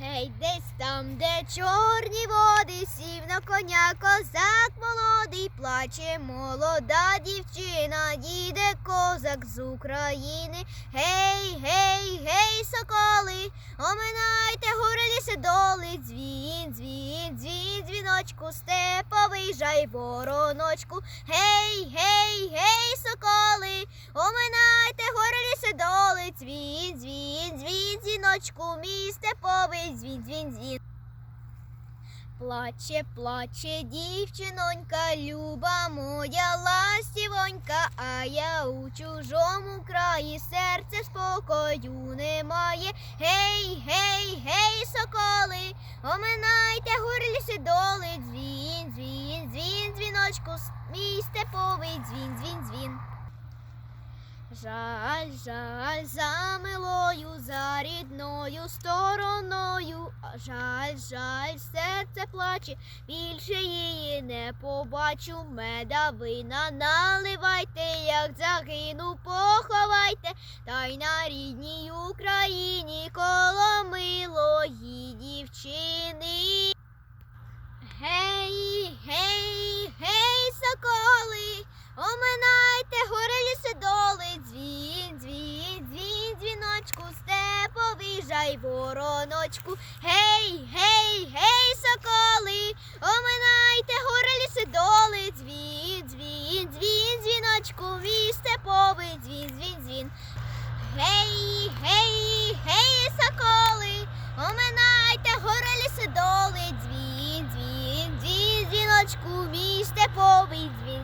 Гей, десь там, де чорні води, сів на коня козак молодий, плаче молода дівчина, їде козак з України. Гей, гей, гей, соколи, оминайте гори ліси доли, дзвін, дзвін, дзвін, дзвіночку, степовий жай вороночку. Гей, гей, гей, соколи, оминайте гори ліси доли, дзвін, дзвіночку, мій степовий дзвін, дзвін, дзвін. Плаче, плаче дівчинонька, люба моя ластівонька, а я у чужому краї серце спокою немає. Гей, гей, гей, соколи, оминайте гори ліси доли, дзвін, дзвін, дзвін, дзвіночку, мій степовий дзвін, дзвін, дзвін. Жаль, жаль, за милою, за рідною стороною. А Жаль, жаль, серце плаче, більше її не побачу. Медовина наливайте, як загину, поховайте, та й на рідній Україні коло Дай вороночку, гей, гей, гей, соколи, оминайте гори ліси доли, дзвін, дзвін, дзвін, дзвіночку, мій степовий, дзвін, дзвін, дзвін. Гей, гей, гей, соколи, оминайте гори ліси доли, дзвін, дзвін, дзвін, дзвіночку, мій степовий, дзвін.